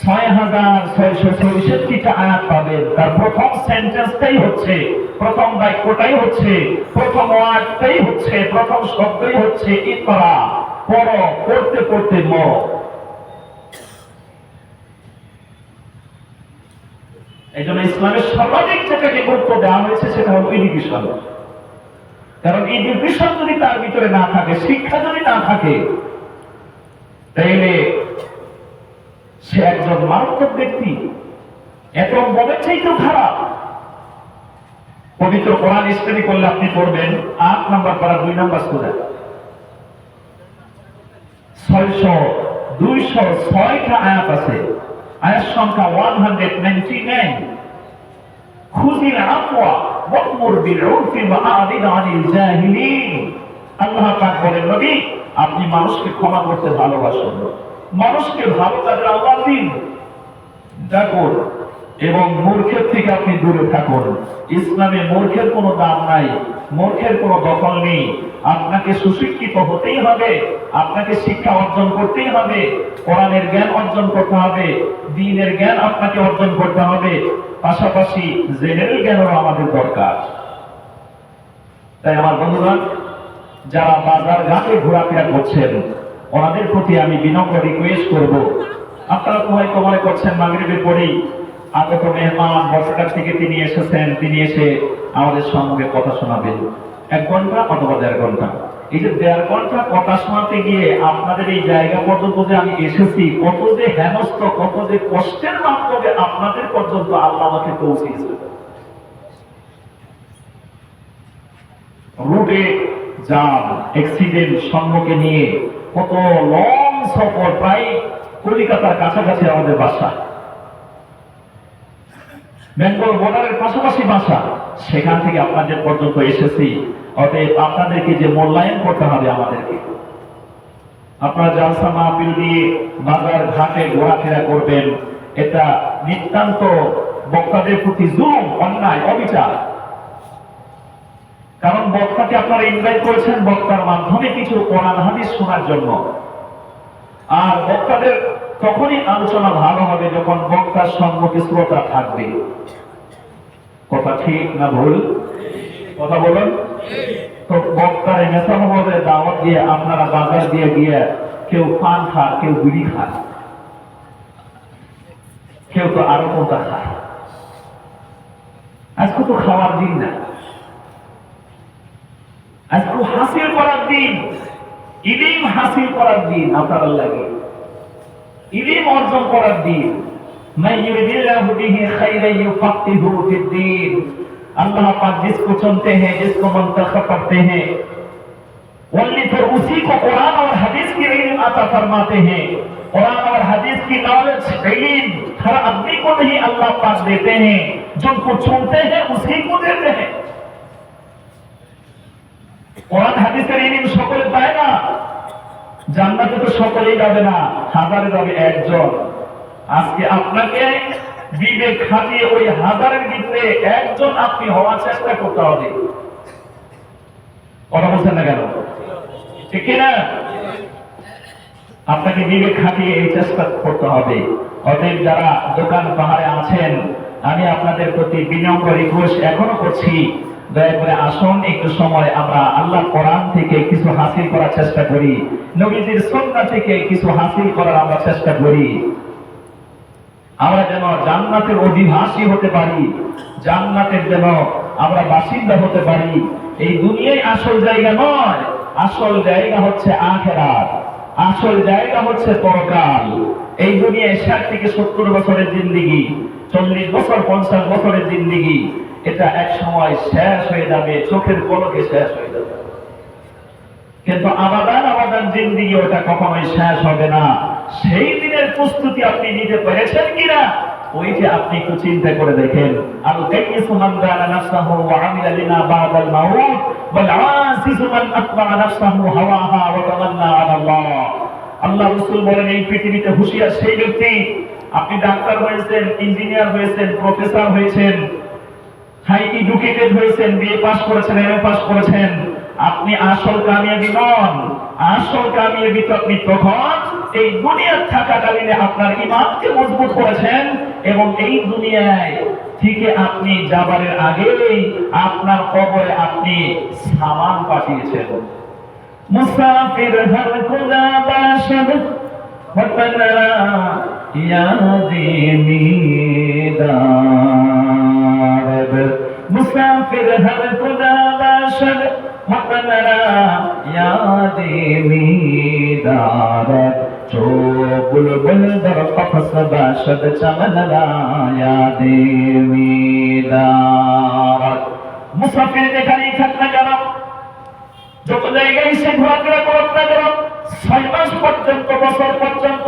ছয় হাজার ছয়শো চৌষট্টিটা আয়াত পাবেন। তার প্রথম সেন্টেন্সটাই হচ্ছে, প্রথম বাক্যটাই হচ্ছে, প্রথম ওয়ার্ডটাই হচ্ছে, প্রথম শব্দই হচ্ছে ইকরা পড়ো, পড়তে পড়তে মর। এই জন্য ইসলামের সর্বাধিক যেটাকে গুরুত্ব দেওয়া হয়েছে সেটা হলো এডুকেশন কারণ এডুকেশন যদি তার ভিতরে না থাকে, শিক্ষা যদি না থাকে, তাইলে সে একজন মারাত্মক ব্যক্তি। এত মনের চাইতেও খারাপ। পবিত্র কোরআন স্টাডি করলে আপনি পড়বেন আট নাম্বার পারা দুই নাম্বার সুরা। ছয়শো, দুইশো ছয়টা আয়াত আছে। আয়াত সংখ্যা ওয়ান হান্ড্রেড নাইনটি নাইন খুদিল আফওয়া ওয়ামুর বিল উরফি ওয়া আনিল জাহিলিন। আল্লাহ পাক বলেন, নবী, আপনি মানুষকে ক্ষমা করতে ভালোবাসেন। মানুষকে ভালো কাজে আল্লাহ দিন। ডাকুন এবং মূর্খের থেকে আপনি দূরে থাকুন। ইসলামে মূর্খের কোনো দাম নাই, মূর্খের কোনো দখল নেই। আপনাকে সুশিক্ষিত হতেই হবে, আপনাকে শিক্ষা অর্জন করতেই হবে, কোরআনের জ্ঞান অর্জন করতে হবে, দিনের জ্ঞান আপনাকে অর্জন করতে হবে, পাশাপাশি জেনারেল জ্ঞানও আমাদের দরকার। তাই আমার বন্ধুরা, যারা বাজার ঘাটে ঘোরাফেরা করছেন ওনাদের প্রতি আমি বিনম্র রিকোয়েস্ট করব। আপনারা তো হয়তো মনে করছেন মাগরিবের পরেই। আগত মেহমান বর্ষাকার থেকে তিনি এসেছেন, তিনি এসে আমাদের সঙ্গে কথা শোনাবেন। এক ঘণ্টা অথবা দেড় ঘণ্টা। এই যে দেড় ঘণ্টা কথা শোনাতে গিয়ে আপনাদের এই জায়গা পর্যন্ত যে আমি এসেছি, কত যে হেনস্থ, কত যে কষ্টের মাধ্যমে আপনাদের পর্যন্ত আল্লাহ আমাকে পৌঁছিয়েছে রুটে যান অ্যাক্সিডেন্ট সম্মুখে নিয়ে কত লং সফর, প্রায় কলিকাতার কাছাকাছি আমাদের বাসা। বেঙ্গল বর্ডারের পাশাপাশি বাসা। সেখান থেকে আপনাদের পর্যন্ত এসেছি। অতএব আপনাদেরকে যে মূল্যায়ন করতে হবে আমাদেরকে। আপনারা জালসা মাহফিল দিয়ে বাজার ঘাটে ঘোরাফেরা করবেন। এটা নিতান্ত বক্তাদের প্রতি জুলুম, অন্যায়, অবিচার। কারণ বক্তাকে আপনারা ইনভাইট করেছেন, বক্তার মাধ্যমে কিছু কোরআন, হাদিস শোনার জন্য। আর বক্তাদের তখনই আলোচনা ভালো হবে যখন বক্তার সম্মুখে শ্রোতা থাকবে। কথা ঠিক না ভুল? কথা বলুন। তো বক্তার নেশা হবে দাওয়াত দিয়ে আপনারা বাজার দিয়ে গিয়ে কেউ পান খায় কেউ বিড়ি খায় কেউ তো আরও কোনটা খায়। আজকে তো খাওয়ার দিন না। হাসিল করার দিন ইলিম হাসিল করার দিন আপনার লাগে ইলিম অর্জন করার দিন मैं युरिदिल्लाह बिही खैरन युफक्किहु फिद्दीन अल्लाह पाक जिसको चुनते हैं जिसको मुंतखब करते हैं वल्ली फिर उसी को कुरान और हदीस की इल्म अता फरमाते हैं कुरान और हदीस की नॉलेज इल्म हर आदमी को नहीं अल्लाह पाक देते हैं जिनको चुनते हैं उसी को देते हैं কোরআন, হাদিসের ইলিম সকলে পায় না। জান্নাতে তো সকলেই যাবে না, হাজারে যাবে একজন। আজকে আপনাকে বিবেক খাটিয়ে ওই হাজারের ভিতরে একজন আপনি হওয়ার চেষ্টা করতে হবে। কথা বলছেন না কেন? ঠিক না আপনাকে বিবেক খাটিয়ে এই চেষ্টা করতে হবে। অতএব যারা দোকান পাহাড়ে আছেন, আমি আপনাদের প্রতি বিনম্র রিকোয়েস্ট এখনও করছি। দয়া করে আসুন, একটু সময় আমরা আল্লাহ কোরআন থেকে কিছু হাসিল করার চেষ্টা করি। সন্না থেকে কিছু হাসিল করার আমরা চেষ্টা করি। আমরা যেন জান্নাতের হতে পারি, জান্নাতের যেন আমরা বাসিন্দা হতে পারি। এই দুনিয়ায় আসল জায়গা নয়, আসল জায়গা হচ্ছে আখেরাত, আসল জায়গা হচ্ছে পরকাল। এই দুনিয়ায় ষাট থেকে সত্তর বছরের জিন্দিগি, চল্লিশ বছর, পঞ্চাশ বছরের জিন্দিগি। এটা এক সময় শেষ হয়ে যাবে, চোখের পলকে শেষ হয়ে যাবে। কিন্তু আবাদান আবাদান জিন্দিগি ওটা কখনোই শেষ হবে না। সেই দিনের প্রস্তুতি আপনি নিতে পেরেছেন কিনা, ওই যে আপনি একটু চিন্তা করে দেখেন। আল কাইয়িসু মান দানা নাফসাহু ওয়া আমিলা লিমা বাদাল মাউত, ওয়াল আসিসু মান আতবা নাফসাহু হাওয়াহা ওয়া তামান্না আলা আল্লাহ আল্লাহ রাসূল বলেন, এই পৃথিবীতে হুঁশিয়ার সেই ব্যক্তি। আপনি ডাক্তার হয়েছেন, ইঞ্জিনিয়ার হয়েছেন, প্রফেসর হয়েছেন ভাই এডুকেটেড হয়েছেন, বিএ পাস করেছেন এমএ পাস করেছেন। আপনি আসল কামিয়াবি নন। আসল কামিয়াবি আপনি তখন এই দুনিয়ার থাকাকালীনে আপনার ইমানকে মজবুত করেছেন এবং এই দুনিয়ায় থেকে আপনি যাবারের আগেই আপনার কবরে আপনি সামান পাঠিয়েছেন। মুসাফির হর খোদা বাসব হতনা ইয়াদি মিদা মুসাফির হর খুদা বাসর মকনরা ইয়াদে মিদারত চো বুলবুল দর কফস বাসদ চমনরা ইয়াদে মিদারত মুসাফির যেখানেই থাক না কেন যত জায়গায় সে ঘোরাফেরা করুক না কেন, ছয় মাস পর্যন্ত, বছর পর্যন্ত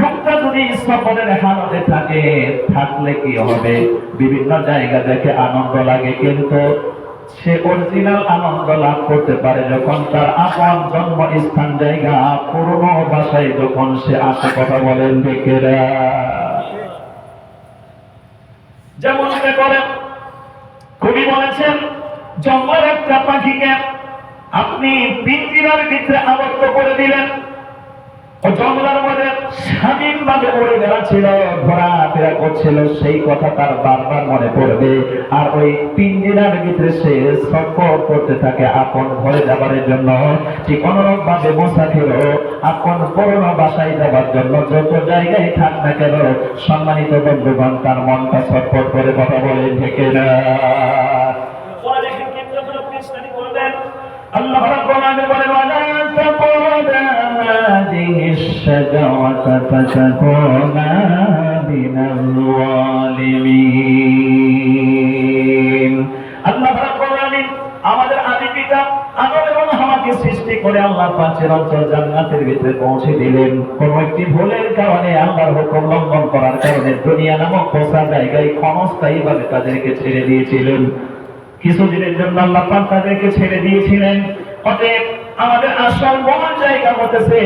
লোকটা যদি সফরের হালতে থাকে, থাকলে কি হবে? বিভিন্ন জায়গা দেখে আনন্দ লাগে, কিন্তু সে অরিজিনাল আনন্দ লাভ করতে পারে যখন তার আপন জন্ম স্থান জায়গা পুরনো বাসায় যখন সে আসে, কথা বলেন দেখেরা। যেমন মনে করেন কবি বলেছেন জঙ্গল একটা পাখিকে আপনি পিঞ্জিরার ভিতরে আবদ্ধ করে দিলেন। জঙ্গলের মধ্যে স্বাধীনভাবে করছিল, সেই কথা তার বারবার মনে পড়বে। আর ওই পিঞ্জিরার ভিতরে সে সফর করতে থাকে, আপন ঘরে যাবার জন্য। ঠিক অনুরূপ ভাবে মুসাফির আপন পুরনো বাসায় যাবার জন্য যত জায়গায় থাক না কেন, সম্মানিত বন্ধুগণ, তার মনটা সফর করে কথা বলে, ঢেকে না ওরা দেখেন কেন্দ্র করে পৃষ্ঠানি করবেন আল্লাহ রাব্বুল আলামিন বলেন ওয়ালা তাকুরুনা হাদিহি الشجرة فتكونا من الظالمين আল্লাহ রাব্বুল আলামিন আমাদের আদি পিতা আদম এবং হাওয়াকে সৃষ্টি করে আল্লাহ পাঁচের অঞ্চল জান্নাতের ভিতরে পৌঁছে দিলেন কোন একটি ভুলের কারণে আল্লাহর হুকুম লঙ্ঘন করার কারণে দুনিয়া নামক পোষা জায়গায় ক্ষণস্থায়ী ভাবে তাদেরকে ছেড়ে দিয়েছিলেন কিছুদিনের জন্য আল্লাহ পাক তাদেরকে ছেড়ে দিয়েছিলেন। অতএব আমাদের আসল মন জায়গা হতেছে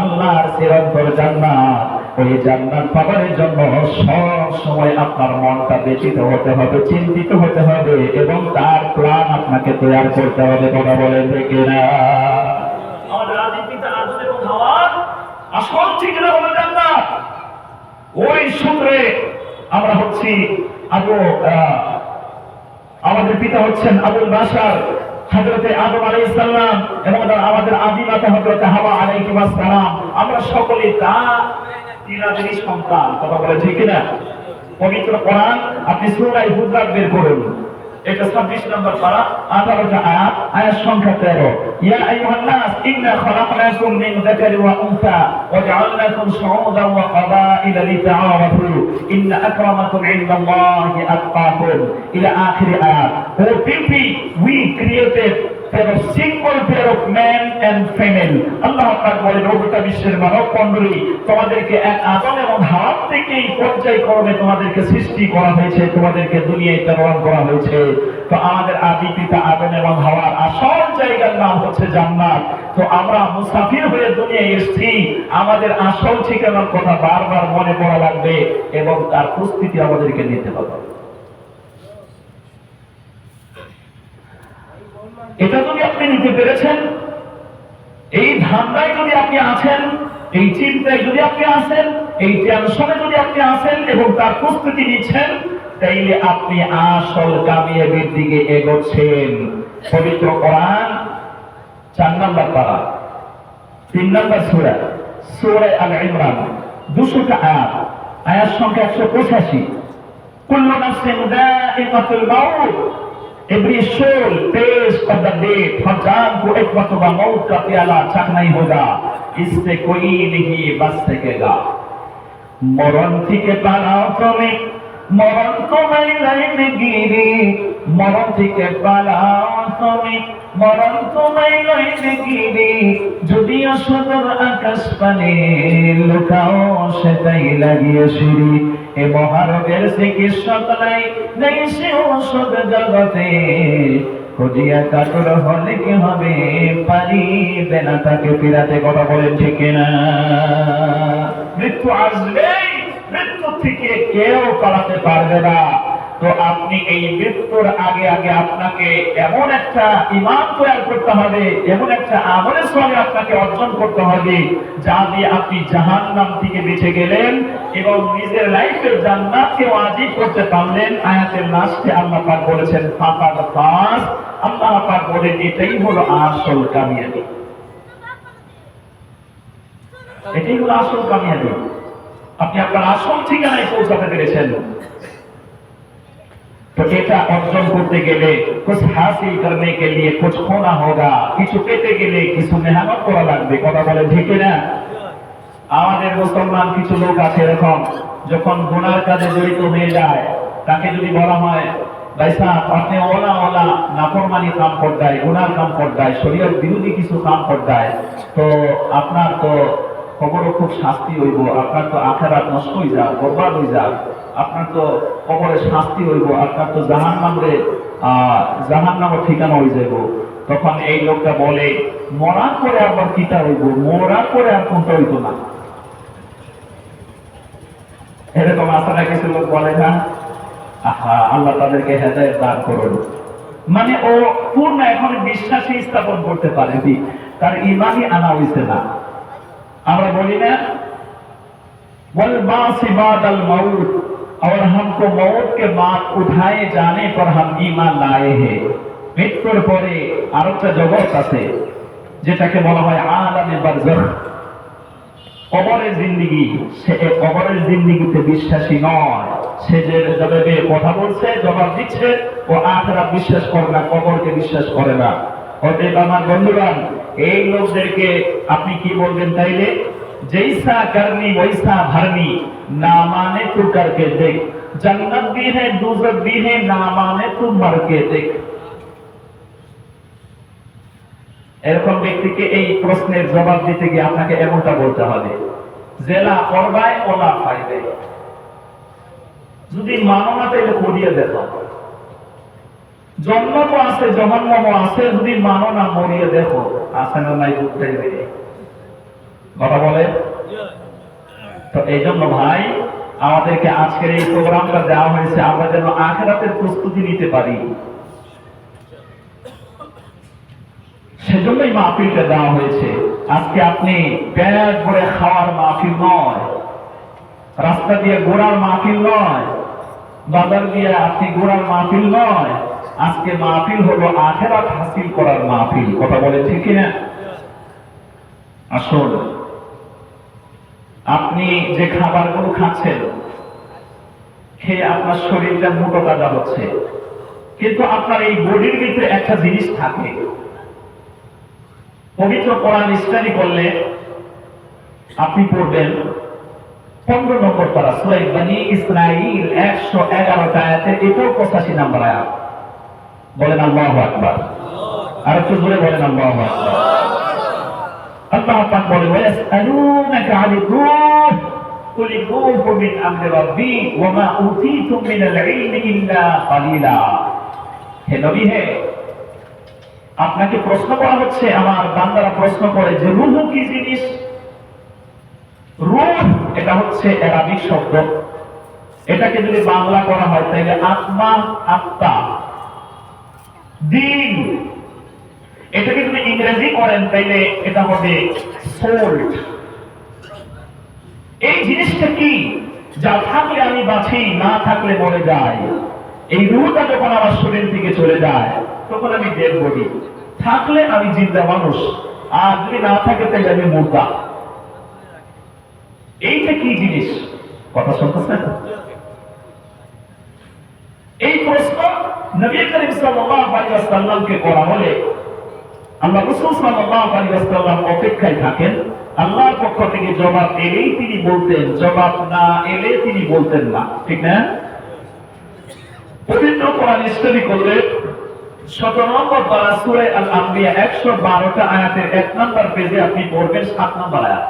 আল্লাহর চিরন্তর জান্নাত। ওই জান্নাত পাবার জন্য সব সময় আপনার মনটা ব্যথিত হতে হবে, চিন্তিত হতে হবে এবং তার প্ল্যান আপনাকে তৈরি করতে হবে, কথা বলেন দেখে না আমাদের পিতা আদম এবং জান্নাত। ওই সূত্রে আমরা হচ্ছি আবু আমাদের পিতা হচ্ছেন আবুল বাসার হজরতে আদম আলাই ইসলাম এবং আমাদের আদি মাতা হজরতে হাওয়া আলাই সালাম আমরা সকলে তা তিনাদেরই সন্তান, কথা বলে ঠিক কিনা? পবিত্র কোরআন, আপনি সুরাই হুজরাত বের করুন। এটা ছাব্বিশ নম্বর পারা আঠারোটা আয়াত আয়াত সংখ্যা তেরো। ইয়া আইয়ুহান নাস ইন্না খালাকনাকুম মিন যাকারি ওয়া উনসা ওয়া জাআলনাকুম শুউদান ওয়া ক্বাবাইলা লিতাআরাফু। ইন্না আকরামাকুম ইনদাল্লাহি আতকাকুম। ইলা আখির আয়াত। O people we created pair of single pair of man and আল্লাহ পাক বলেন, ও বিশ্বের মানব মণ্ডলী, তোমাদেরকে এক আদম এবং হাত থেকেই পর্যায়ক্রমে তোমাদেরকে সৃষ্টি করা হয়েছে, তোমাদেরকে দুনিয়ায় প্রেরণ করা হয়েছে। তো আমাদের আদি পিতা আদম এবং হাওয়ার আসল জায়গার নাম হচ্ছে জান্নাত। তো আমরা মুসাফির হয়ে দুনিয়ায় এসেছি, আমাদের আসল ঠিকানার কথা বারবার মনে পড়া লাগবে এবং তার প্রস্তুতি আমাদেরকে নিতে হবে। এটা যদি আপনি নিতে পেরেছেন, এই ধান্দায় যদি আপনি আছেন, এই চিন্তায় যদি আপনি আছেন, এই টেনশনে যদি আপনি আছেন এবং তার প্রস্তুতি নিচ্ছেন, তাইলে আপনি আসল কামিয়াবির দিকে এগোচ্ছেন। পবিত্র কোরআন, চার নম্বর পারা, তিন নম্বর সুরা সুরা আল ইমরান দুশোটা আয়াত আয়াত সংখ্যা একশো পঁচাশি। কুল্লু নাফসিন দাইকাতুল মাউত Every soul pays for the death, हर जान को एक मरतबा मौत का प्याला चखना ही होगा इससे कोई नहीं बच सकेगा মরণ থেকে পালাও তুমি মরণ তোমার লাইন গিরি মরণ থেকে পালাও তুমি মরণ তোমার লাইন গিরি যদিও সদর আকাশ পানে লুকাও সেটাই লাগিয়ে সিঁড়ি এ মহারোগের চিকিৎসক নাই, নেই সে ঔষধ জগতে। খুঁজিয়া কাকুর হলে কি হবে? পারিবে না তাকে ফিরাতে, কথা বলেন ঠিক না মৃত্যু আসবে মৃত্যু থেকে কেউ পালাতে পারবে না। তো আপনি এই মৃত্যুর আগে আগে আপনাকে এমন একটা ইমান তৈরি করতে হবে, এমন একটা আমলের সঙ্গে আপনাকে অর্জন করতে হবে, যা দিয়ে আপনি জাহান নাম থেকে বেঁচে গেলেন এবং নিজের লাইফের জান্নাতকে ওয়াজিব করতে পারলেন। আয়াতের লাস্টে আল্লাহ পাক বলেছেন ফাঁকা ফাঁস আল্লাহ পাক বলেন, এটাই হলো আসল কামিয়াবি। এটাই হলো আসল কামিয়াবি। আপনি আপনার আসল ঠিকানায় পৌঁছাতে পেরেছেন। এটা অর্জন করতে গেলে কুছ হাসিল করনে কে লিয়ে কুছ হোনা হোগা কিছু পেতে গেলে কিছু মেহনত করা লাগবে কথা বলে ঠিক না আমাদের মুসলমান কিছু লোক আছে এরকম যখন গুনার কাজে জড়িত হয়ে যায় তাকে যদি বলা হয় ভাই সাহেব আপনি ওলা ওলা নাফরমানি কাম করদায় গুনার কাম করদায় শরীয়ত বিরোধী কিছু কাম করদায় তো আপনার তো খবরও খুব শাস্তি হইব আপনার তো আখেরাত নষ্ট হয়ে যাক বরবাদ হয়ে যাক আপনার তো কবরে শাস্তি হইব আর তার তো জাহান নামরে জাহান নামের ঠিকানা হয়ে যাইব। তখন এই লোকটা বলে মরা করে আবার কিতা হইব? মরা করে আর কোনটা হইতো না? এরকম আপনারা কিছু লোক বলে না আহা, আল্লাহ তাদেরকে হেদায়ত দান করল মানে ও পূর্ণ এখন বিশ্বাসী স্থাপন করতে পারেনি তার ইমানই আনা হইছে না। আমরা বলি না বল বাসিবাদ আল মাউত। और हमको मौत के बाद उठाए जाने पर हम ईमान लाए हैं মৃত্যুর পরে আরেকটা জগৎ আছে যেটাকে বলা হয় আলামে বারজাখ কবরের জিন্দিগি সে এ কবরের জিন্দিগিতে বিশ্বাসী নয় সে যে জবাবে কথা বলছে জবাব দিচ্ছে ও আখরা বিশ্বাস করে না কবরকে বিশ্বাস করে না অতএব আমার বন্ধুগণ এই লোকদেরকে আপনি কি বলবেন তাইলে जैसा करनी वैसा भरनी ना माने तू करके देख जन्नत भी है दूसर भी है ना माने तू मर के देख এরকম ব্যক্তিকে এই প্রশ্নের জবাব দিতে গিয়ে আপনাকে এমনটা বলতে হবে জেলা করবায় ওলা পাইবে যদি মানো না তাইলে করিয়ে দেখো জন্ম তো আছে জহন্নম আছে যদি মানো না মরিয়ে দেখো আছে না নাই বুঝতেই দেবে কথা বলে? তো এই জন্য ভাই, আমাদেরকে আজকের এই প্রোগ্রামটা দেওয়া হয়েছে, আমরা যেন আখেরাতের প্রস্তুতি নিতে পারি। সেজন্যই মাহফিলটা দেওয়া হয়েছে। আজকে আপনি প্যাট ভরে খাওয়ার মাহফিল নয়, রাস্তা দিয়ে গোড়ার মাহফিল নয়, বাজার দিয়ে আপনি গোড়ার মাহফিল নয়, আজকে মাহফিল হলো আখেরাত হাসিল করার মাহফিল। কথা বলে ঠিক কিনা? আসল আপনি যে খাবারগুলো খাচ্ছেন, খেয়ে আপনার শরীরটা মোটো তাজা হচ্ছে। কিন্তু আপনার এই বডির ভিতরে একটা জিনিস থাকে। পবিত্র কোরআন স্টাডি করলে আপনি পড়বেন পনেরো নম্বর পারা সুরাই বানি ইসরাইল একশো এগারোটা আয়াতে এটাও পঁচাশি নাম্বার আয়াত। বলেন আল্লাহ আকবার। আর একটু জোরে বলেন আল্লাহ আকবার। আল্লাহ বলে আপনাকে প্রশ্ন করা হচ্ছে, আমার বান্দারা প্রশ্ন করে যে রূহ কি জিনিস? রূহ এটা হচ্ছে আরবিক শব্দ। এটাকে যদি বাংলা করা হয়, তাহলে আত্মা আত্মা। দিন এটাকে যদি ইংরেজি করেন, তাইলে এটা হবে সোল্ড এই জিনিসটা কি? যা থাকলে আমি বাঁচি, না থাকলে মরে যাই। এই রুহটা যখন আমার শরীর থেকে চলে যায়, তখন আমি ডেড বডি থাকলে আমি জিন্দা মানুষ। আর যদি না থাকে তাহলে আমি মুর্দা এইটা কি জিনিস? কথা শুনতেছেন? এই প্রশ্ন নবী করিম সাল্লাল্লাহু আলাইহি ওয়াসাল্লামকে করা হলে আল্লাহ রাসূল ওয়াসাল্লাম অপেক্ষায় থাকেন। আল্লাহর পক্ষ থেকে জবাব এলেই তিনি বলতেন, জবাব না এলে তিনি বলতেন না। ঠিক না? পবিত্র কোরআন স্টাডি করলে শত নম্বর পারা সুরে আল আম্বিয়া একশো বারোটা আয়াতের এক নম্বর পেজে আপনি পড়বেন সাত নম্বর আয়াত।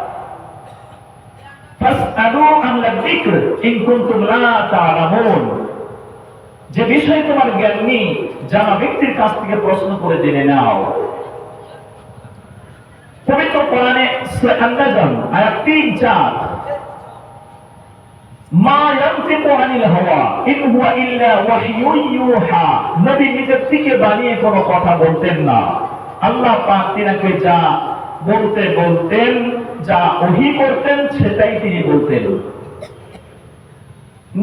যে বিষয়ে তোমার জ্ঞান নেই, জানা ব্যক্তির কাছ থেকে প্রশ্ন করে জেনে নাও। পবিত্র কোরআনে সূরা আন-নাজম আয়াত 3 4 মা ইয়ানতিকু আনিল হাওয়া, ইন হুয়া ইল্লা ইউহা। নবী থেকে বানিয়ে কোনো কথা বলতেন না। আল্লাহ পাক তিনাকে যা বলতে বলতেন, যা ওহী করতেন, সেটাই তিনি বলতেন।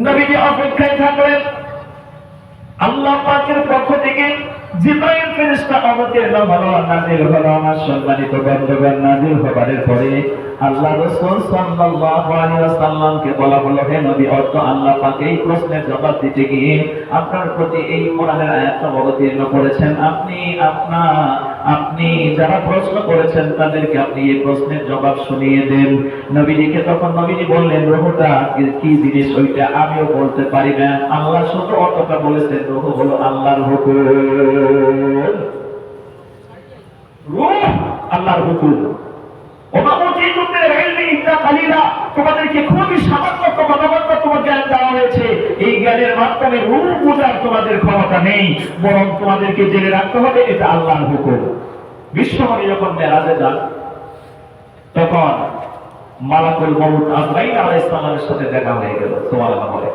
নবীজি অপেক্ষায় থাকলেন। আল্লাহ পাকের পক্ষ থেকে জিব্রাইল ফেরেশতা আমাদের হলো নাযিল হলো আমার সম্মানিত বন্ধুগণ, নাজিল হবার পরে আল্লাহ রাসূল সাল্লাল্লাহু আলাইহি ওয়াসাল্লামকে বলা হলো, হে নবী, অর্থ আল্লাহ পাক এই প্রশ্নের জবাব দিতে গিয়ে আপনার প্রতি এই কোরআনের আয়াতটা অবতীর্ণ করেছেন। আপনি আপনা আপনি যারা প্রশ্ন করেছেন তাদেরকে আপনি এই প্রশ্নের জবাব শুনিয়ে দেন। নবীজিকে তখন নবীজি বললেন, রহুটা কি- জিনিস ওইটা আমিও বলতে পারি না। আল্লাহ শুধু অতটা বলেছেন, রহু হলো আল্লাহর হুকুম রূহ আল্লাহর হুকুম ওমা উতিতুম মিনাল ইলমি ইল্লা কালিলা তোমাদেরকে খুবই সামান্য তোমাদের তোমার জ্ঞান দেওয়া হয়েছে এই জ্ঞানের মাধ্যমে রূহ বোঝার তোমাদের ক্ষমতা নেই, বরং তোমাদেরকে জেনে রাখতে হবে, এটা আল্লাহর হুকুম। বিশ্বকবি যখন মেরাজে যান, তখন মালাকুল মউত আজরাইল আলাইহিস সালামের সাথে দেখা হয়ে গেল সুবহানাল্লাহ বলে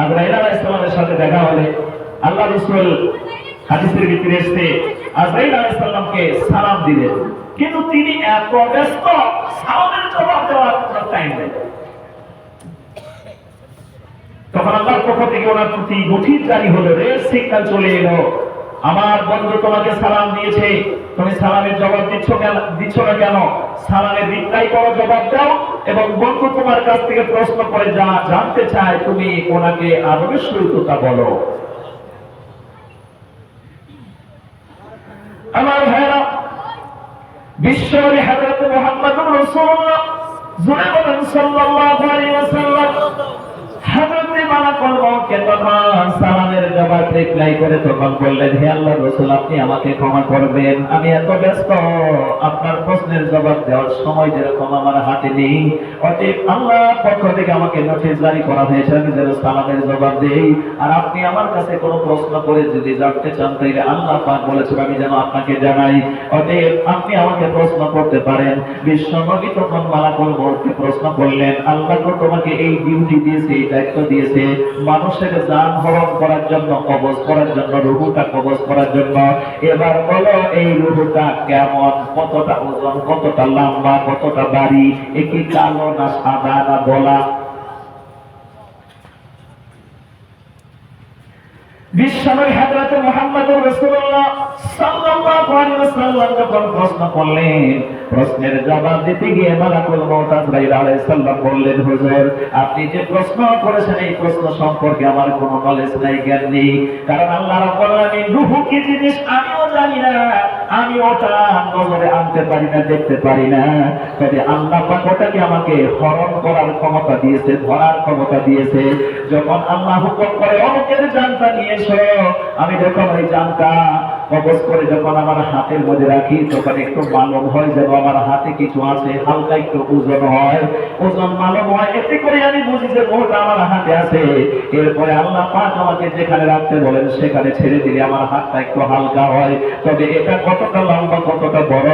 আজরাইল আলাইহিস সালামের সাথে দেখা হলে আল্লাহ রাসূল হাদিসের ভিতরে এসে আজরাইল আলাইহিস সালামকে সালাম দিলেন। কিন্তু তিনি এত ব্যস্ত, সালামের জবাব দেওয়ার কোনো টাইম নেই। তখন আল্লাহর পক্ষ থেকে ওনার প্রতি গঠিত জারি হলো রেড সিগন্যাল চলে এলো। আমার বন্ধু তোমাকে সালাম দিয়েছে। তুমি সালামের জবাব দিচ্ছ কেন দিচ্ছ না কেন? সালামের রিপ্লাই করো জবাব দাও এবং বন্ধু তোমার কাছ থেকে প্রশ্ন করে যা জানতে চায় তুমি ওনাকে আরবের সহিত বলো। আমার ভাইরা বিশ্বরে হযরত মুহাম্মদুর রাসূলুল্লাহ জুড়ে সাল্লাল্লাহু আলাইহি ওয়াসাল্লাম আপনি আমার আর আপনি আমার কাছে কোনো প্রশ্ন করে যদি জানতে চান তাহলে আল্লাহ বলেছেন, আমি যেন আপনাকে জানাই। অতএব আপনি আমাকে প্রশ্ন করতে পারেন। বিশ্ব নবী তখন মালাকুল মউতকে প্রশ্ন করলেন, আল্লাহ তোমাকে এই ডিউটি দিয়েছে এই দায়িত্ব দিয়েছে। মানুষের দান হরণ করার জন্য, কবজ করার জন্য, রুহুটা কবজ করার জন্য। এবার বলো, এই রুহুটা কেমন? কতটা ওজন, কতটা লম্বা, কতটা বাড়ি একটি কালো না সাদা না বলা বিশ্বনবী হযরত মুহাম্মদুর রাসূলুল্লাহ সাল্লাল্লাহু আলাইহি ওয়াসাল্লাম যখন প্রশ্ন করলেন, প্রশ্নের জবাব দিতে গিয়ে মালাকুল মউত আজরাইল আলাইহিস সালাম বললেন, হুজুর, আপনি যে প্রশ্ন করেছেন, এই প্রশ্ন সম্পর্কে আমার কোনো নলেজ নাই, জ্ঞান নেই। কারণ আল্লাহ রাব্বুল আলামিন রূহ কি জিনিস আমিও জানি না। আমি ওটা নজরে আনতে পারি না, দেখতে পারি না। কাজে আল্লাহ ওটাকে আমাকে হরণ করার ক্ষমতা দিয়েছে, ধরার ক্ষমতা দিয়েছে। যখন আল্লাহ হুকুম করে অনেকের জানটা নিয়ে এসো আমি যখন ওই জানটা কবজ করে যখন আমার হাতের মধ্যে রাখি, তখন একটু মালম হয় যেন আমার হাতে কিছু আছে, হালকা একটু ওজন হয়। ওজন মালম হয়, এতে করে আমি বুঝি যে মোহটা আমার হাতে আছে। এরপরে আল্লাহ পাক আমাকে যেখানে রাখতে বলেন, সেখানে ছেড়ে দিলে আমার হাতটা একটু হালকা হয়। তবে এটা কতটা লম্বা, কতটা বড়,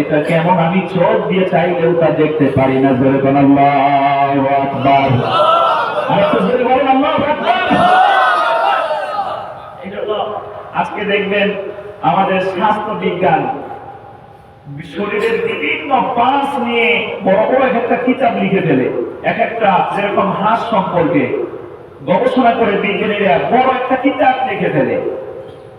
এটা কেমন আমি চোখ দিয়ে চাইলেও তা দেখতে পারি না। যেরকম আল্লাহ আকবার। আরেকটু জোরে বলেন আল্লাহু আকবার এই জন্য আজকে দেখবেন আমাদের স্বাস্থ্য বিজ্ঞান শরীরের বিভিন্ন পাঁচ নিয়ে বড় বড় এক একটা কিতাব লিখে ফেলে। এক একটা যেরকম হাঁস সম্পর্কে গবেষণা করে বিজ্ঞানীরা বড় একটা কিতাব লিখে ফেলে।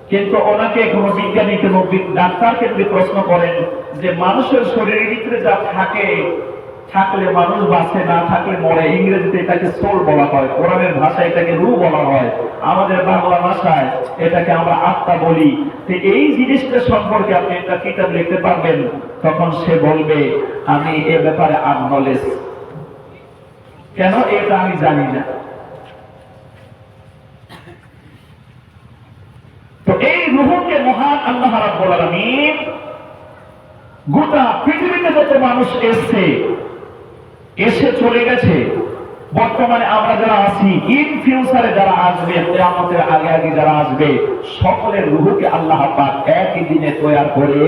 কিন্তু ওনাকে কোনো বিজ্ঞানী, কোনো ডাক্তারকে যদি প্রশ্ন করেন যে মানুষের শরীরের ভিতরে যা থাকে থাকলে মানুষ বাঁচে, না থাকলে মরে। ইংরেজিতে এটাকে সোল বলা হয়, কোরআনের ভাষায় এটাকে রু বলা হয়। আমাদের বাংলা ভাষায় এটাকে আমরা আত্মা বলি। তো এই জিনিসটা সম্পর্কে আপনি একটা কিতাব লিখতে পারবেন, তখন সে বলবে, আমি এ ব্যাপারে আননলেজ কেন এটা আমি জানি না। তো এই রুহুকে মহান আল্লাহ রাব্বুল আলামিন গোটা পৃথিবীতে যত মানুষ এসছে এসে চলে গেছে। বর্তমানে আমরা যারা আছি ইন ফিউচারে যারা আসবে, কিয়ামতের আগে আগে যারা আসবে, সকলের রুহুকে আল্লাহ পাক একই দিনে তৈরি করে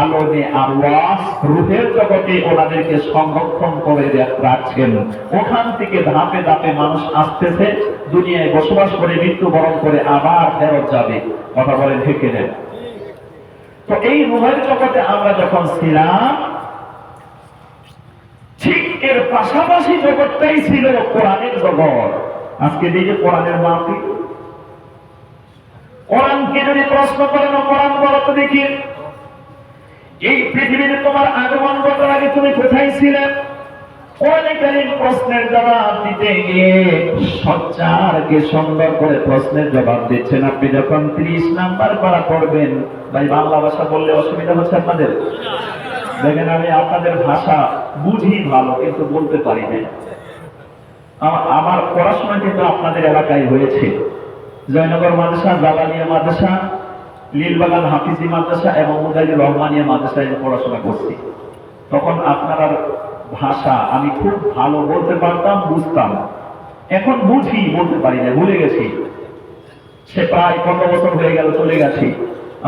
আলোনে আল্লাহ রুহের জগতে ওনাদেরকে সংরক্ষণ করে রাখছেন। ওখান থেকে ধাপে ধাপে মানুষ আসতেছে, দুনিয়ায় বসবাস করে, মৃত্যুবরণ করে আবার ফেরত যাবে। কথা বলেন ঢেকে নেন তো এই রুহের জগতে আমরা যখন ছিলাম এর পাশাপাশি জগৎটাই ছিল কোরআনের জগৎ। আজকে যে কোরআনের মাফি কোরআনকে যদি প্রশ্ন করেন কোরআন বলো তো দেখি এই পৃথিবীতে তোমার আগমন ঘটার আগে তুমি কোথায় ছিলে? অনেককালীন প্রশ্নের জবাব দিতে গিয়ে সচ্চারকে সুন্দর করে প্রশ্নের জবাব দিচ্ছেন। আপনি যখন ত্রিশ নাম্বার পারা পড়বেন, ভাই, বাংলা ভাষা বললে অসুবিধা হচ্ছে আপনাদের? দেখেন আমি আপনাদের ভাষা বুঝি ভালো, কিন্তু বলতে পারি না আমার পড়াশোনা কিন্তু আপনাদের এলাকায় হয়েছে। জয়নগর মাদ্রাসা, জালালিয়া মাদ্রাসা লীলবাগান হাফিজি মাদ্রাসা এবং মুজাহিদুর রহমানিয়া মাদ্রাসায় পড়াশোনা করছি। তখন আপনার ভাষা আমি খুব ভালো বলতে পারতাম, বুঝতাম। এখন বুঝি, বলতে পারি না ভুলে গেছি। সে প্রায় পনেরো বছর হয়ে গেল, চলে গেছি।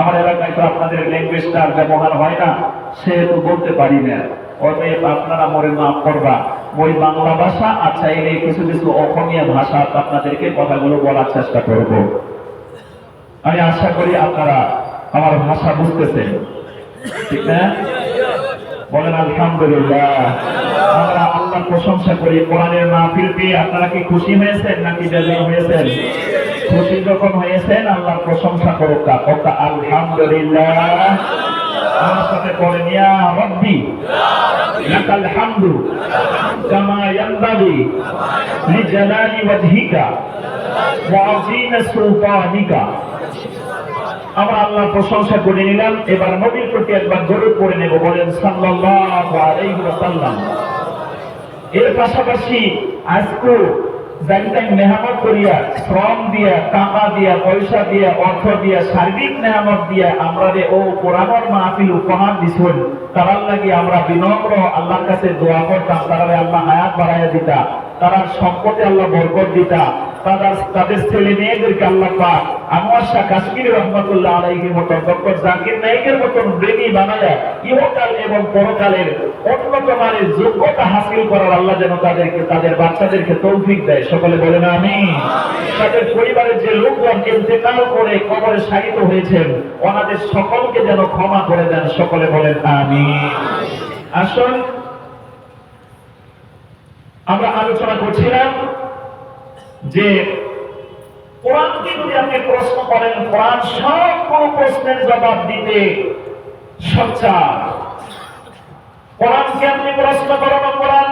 আমার এলাকায় তো আপনাদের ল্যাঙ্গুয়েজটা ব্যবহার হয় না। সেহেতু বলতে পারি না। অতএব আপনারা মরে মাফ করবা। ওই বাংলা ভাষা আচ্ছা এলে কিছু কিছু অসমীয়া ভাষা আপনাদেরকে কথাগুলো বলার চেষ্টা করব। আমি আশা করি আপনারা আমার ভাষা বুঝতেছেন। ঠিক না? বলেন, আলহামদুলিল্লাহ। আমরা আল্লাহ প্রশংসা করি। কোরআনের মাহফিল পেয়ে আপনারা কি খুশি হয়েছেন নাকি বেজার হয়েছেন? খুশি যখন হয়েছেন, আল্লাহর প্রশংসা করুক আলহামদুলিল্লাহ। আমার সাথে পড়ে নিয়া রব্বি লাকাল হামদু কামা ইয়ানবাগি ওয়াজহিকা ওয়া আযীম সুলতানিকা। আমরা আল্লাহর প্রশংসা করে নিলাম। এবার নবীর প্রতি একবার গরু করে নেব, বলেন, সাল্লাল্লাহু আলাইহি ওয়াসাল্লাম। এর পাশাপাশি আজকে জানতাম মেহনত করিয়া, শ্রম দিয়া, টাকা দিয়া, পয়সা দিয়া, অর্থ দিয়া, সার্বিক মেহনত দিয়া আমরা যে, ও কোরআনের মাহফিল উপহার দিছুন, তারার লাগি আমরা বিনম্র আল্লাহর কাছে দোয়া করতাম তারা আল্লাহ হায়াত বাড়াইয়া দিতা তারা সম্পদে আল্লাহ বরকত দিতা। তাদের ছেলে মেয়েদেরকে আল্লাহ পাক আনোয়ার শাহ কাশ্মীর রহমতুল্লাহ ডক্টর জাকির মতন বানায়া ইহকাল এবং পরকালের যোগ্যতা হাসিল করার আল্লাহ যেন তাদেরকে, তাদের বাচ্চাদেরকে তৌফিক দেয়। সকলে বলে না আমি তাদের পরিবারের যে লোকজন ইন্তেকাল করে কবরে হয়েছেন, ওনাদের সকলকে যেন ক্ষমা করে দেন। সকলে বলেন আমি আসুন, আমরা আলোচনা করছিলাম যে কোরআনকে যদি আপনি প্রশ্ন করেন, কোরআন সব কোন প্রশ্নের জবাব দিতে কোরআনকে আপনি প্রশ্ন কোরআন।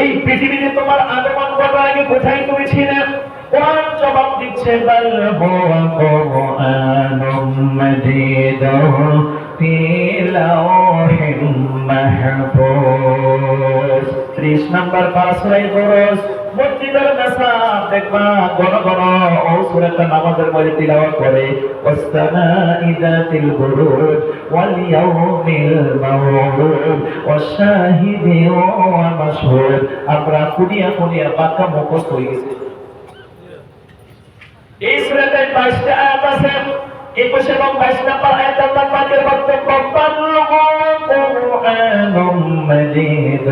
এই পৃথিবীতে তোমার আগমন করার আগে কোথায় তুমি ছিলে কোরআন জবাব দিচ্ছে, বাল হুয়া কুরআনুম 30 নম্বর পারাসুরাই বরস মসজিদের নাসাব দেখবা গণ গণ ও সূরাটা নামাজের করে। আমরা কুনিয়া কুনিয়া বাক্কা মুখস্থ হয়ে গেছে। এই 22টা আয়াত আছে 21 এবং 22 নম্বর আয়াত আল্লাহ পাকের বক্তব্য বাল্লুগু কুরআনুম মাজিদ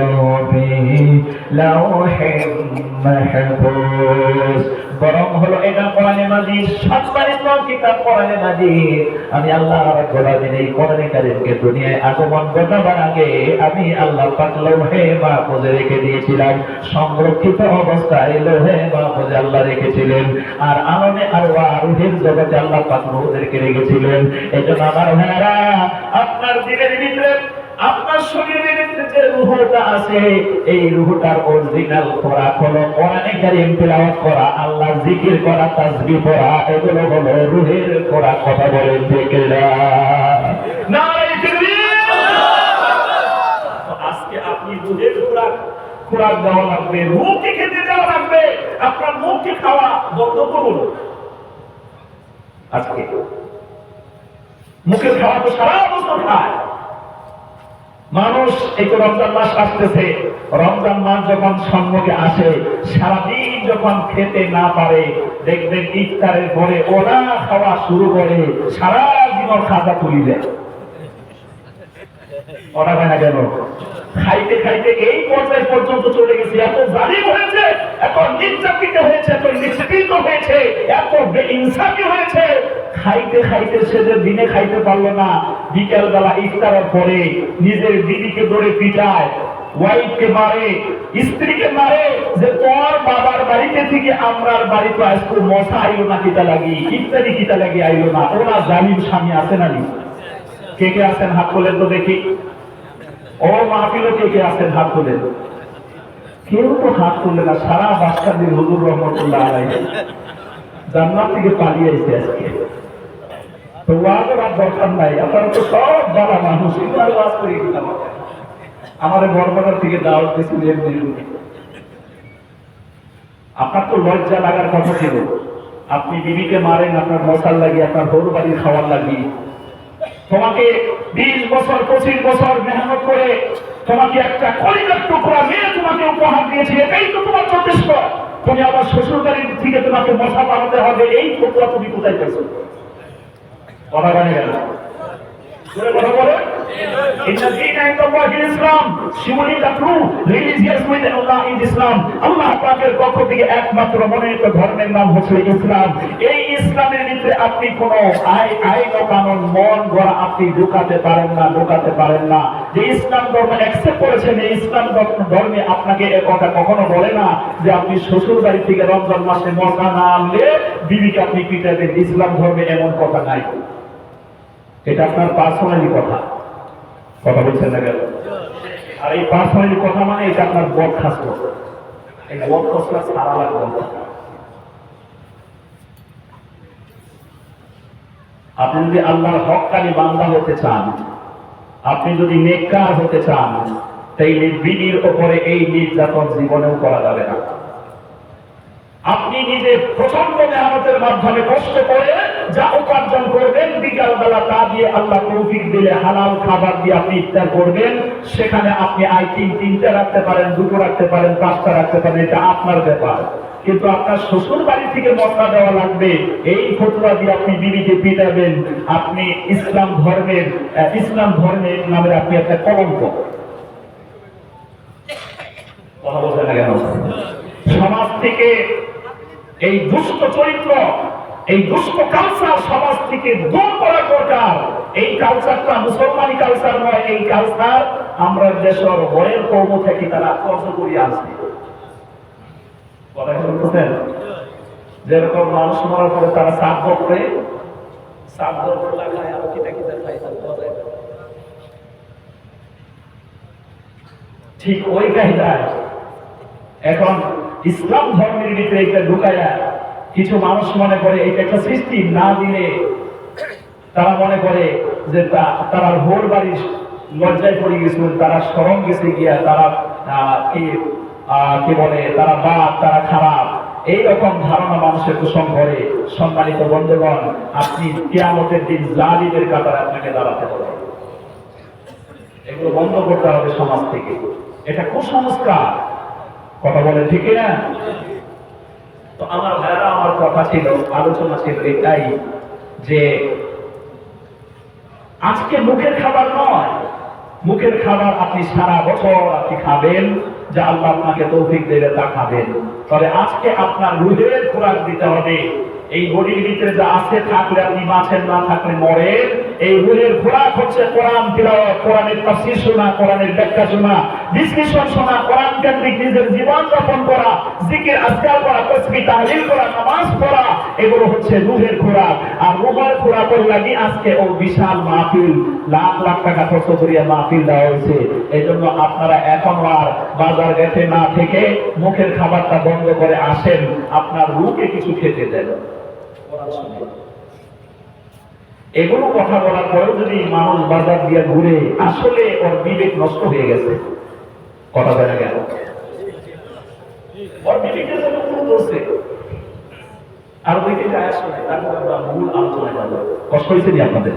আমি আল্লাহ রাব্বুল দুনিয়ায় আগমন আগে আমি আল্লাহ মাহফুজে রেখে দিয়েছিলাম সংরক্ষিত অবস্থায় লৌহে মাহফুজে আল্লাহ রেখেছিলেন আর আলমে আর রুহের জগতে আল্লাহ পাক রেখেছিলেন এজন্য আমার ভাইয়ারা আপনার দিনের ভিতরে আপনার শরীরের যে রুহটা আছে, এই রুহটার অরিজিনাল খোরাক হলো কোরআনে কারীম তেলাওয়াত করা, আল্লাহ জিকির করা তাসবিহ পড়া, এগুলো হলো রুহের খোরাক কথা বলেন ঠিক না আজকে আপনি রুহের খোরাক খোরাক দেওয়া লাগবে, রুহকে খেতে দেওয়া লাগবে, আপনার মুখকে খাওয়া বন্ধ করুন। আজকে মুখের খাওয়া তো সারা বছর খায়। মানুষ এই রমজান মাস আসতেছে। রমজান মাস যখন সম্মুখে আসে, সারাদিন যখন খেতে না পারে, দেখবেন ইফতারের পরে ওরা খাওয়া শুরু করে, সারা জীবন খাজা তুলি দেয়। ওরা না খাইতে খাইতে এই পর্যায় পর্যন্ত চলে গেছে। এত জালিম হয়েছে, এত নির্যাতিত হয়েছে, এত নিষ্পীড়িত হয়েছে, এত ইনসাফি হয়েছে। খাইতে খাইতে সে যে দিনে খাইতে পারল না বিকেল বেলা ইফতারের পরে নিজের দিদিকে ধরে পিটায়, ওয়াইফকে মারে, স্ত্রীকে মারে যে তোর বাবার বাড়িতে থেকে আমরার বাড়িতে আজকে মশা আইলো না, কিতা লাগি? ইত্যাদি কিতা লাগি আইলো না? ওরা জালিম স্বামী আছে না নি কে কে আছেন হাত তোলেন তো দেখি। ও মাহফিলে কে কে আছেন হাত তোলেন? কেউ তো হাত তুললে না, সারা বাচ্চা দিন হুজুর রহমতুল্লাহ আলাই জান্নাত থেকে পালিয়ে এসে আজকে। আপনারা তো লজ্জা লাগার কথা ছিল। আপনি বিবিকে মারেন, আপনার মশাল লাগিয়ে, আপনার গরু বাড়ির খাওয়ার লাগিয়ে। তোমাকে বিশ বছর, পঁচিশ বছর মেহনত করে তোমাকে একটা কলিজার টুকরা মেয়ে তোমাকে উপহার দিয়েছে। এটাই তো তোমার যথেষ্ট। তুমি আবার শ্বশুর বাড়ির থেকে তোমাকে মশা পালাতে হবে, এই টুকরা তুমি কোথায় পেয়েছ? কথা গেল। ইসলাম। আপনি ঢুকাতে পারেন না, ঢুকাতে পারেন না। যে ইসলাম ধর্ম অ্যাকসেপ্ট করেছেন, এই ইসলাম ধর্মে আপনাকে এ কথা কখনো বলে না যে আপনি শ্বশুর বাড়ি থেকে রমজান মাসে মশা না আনলে বিবিকে আপনি পিটাবেন। ইসলাম ধর্মে এমন কথা নাই। এটা আপনার পার্সোনালি কথা। কথা বলছেন না কেন? আর এই পার্সোনালি কথা মানে এটা আপনার বদখাস্ত এই বদখাস্তটা সারা লাগবে আপনি যদি আল্লাহর হককারী বান্দা হতে চান, আপনি যদি নেককার হতে চান, তাইলে বিবির ওপরে এই নির্যাতন জীবনেও করা যাবে না। আপনি নিজে প্রচণ্ড মেহনতের মাধ্যমে কষ্ট করে যা উপার্জন করবেন, বিকালবেলা তা দিয়ে আল্লাহ তৌফিক দিলে হালাল খাবার দিয়ে আপনি ইফতার করবেন। সেখানে আপনি আই তিন তিনটা রাখতে পারেন, দুটো রাখতে পারেন, পাঁচটা রাখতে পারেন, এটা আপনার ব্যাপার। কিন্তু আপনার শ্বশুর বাড়ি থেকে মশলা দেওয়া লাগবে, এই ফতুয়া দিয়ে আপনি বিবিকে পিটাবেন। আপনি ইসলাম ধর্মের ইসলাম ধর্মের নামের আপনি একটা কলঙ্ক। কথা বলছেন না কেন? সমাজ থেকে এই দুষ্ট চরিত্র, এই দুষ্ট কালচার সমাজ থেকে দূর করা দরকার। এই কালচারটা মুসলমানি কালচার নয়, এই কালচার আমরা দেশের বয়ের কর্ম থেকে তারা কর্ম করিয়ে আসছি? যেরকম মানুষ মরার পরে তারা সাপ করে ঠিক ওই কাহিদায় এখন ইসলাম ধর্মের ভিতরে এটা ঢুকায়া কিছু মানুষ মনে করে এটা একটা সৃষ্টি না দিলে তারা মনে করে যে তারা ভোর বাড়ি লজ্জায় পড়ে গেছিলেন তারা স্মরণ গেছে গিয়া তারা কি বলে, তারা বাপ, তারা খারাপ। এই রকম ধারণা মানুষের পোষণ করে সম্মানিত বন্ধুগণ, আপনি কেয়ামতের দিন জালিমের কাতারে আপনাকে দাঁড়াতে হবে। এগুলো বন্ধ করতে হবে সমাজ থেকে। এটা কুসংস্কার। কথা বলে, ঠিক না তো আমার ভাইরা, আমার কথা ছিল, আলোচনা ছিল এটাই যে আজকে মুখের খাবার নয়। মুখের খাবার আপনি সারা বছর আপনি খাবেন, যা আল্লাহ আপনাকে তৌফিক দেবে তা খাবেন। তবে আজকে আপনার রুহের খোরাক দিতে হবে। এই বডির ভিতরে যা আছে থাকলে আপনি মাছের না থাকলে মরে এই রুহের খোরাক হচ্ছে কোরআন তিলাওয়াত, কোরআনের তাফসীর শোনা, কোরআনের ব্যাখ্যা শোনা, বিশ্লেষণ শোনা, কোরআন কেন্দ্রিক নিজের জীবন যাপন করা, জিকির আজকাল করা, তসবি, তাহলিল করা, নামাজ পড়া, এগুলো হচ্ছে রুহের খোরাক আর রুহের খোরাকের লাগি আজকে ও বিশাল মাহফিল। লাখ লাখ টাকা খরচ করিয়া মাহফিল দেওয়া হয়েছে। এই জন্য আপনারা এখন আর বাজার গেটে না থেকে মুখের খাবারটা বন্ধ করে আসেন। আপনার রুকে কিছু খেতে দেন। এগুলো কথা বলার পরেও যদি মানুষ বাজার দিয়ে ঘুরে, আসলে ওর বিবেক নষ্ট হয়ে গেছে। কথা বলা গেল। ওর বিবেকের জন্য। আর ওইদিকে আসলে, তারপর আমরা মূল আলোচনায় কষ্ট হয়েছে আপনাদের?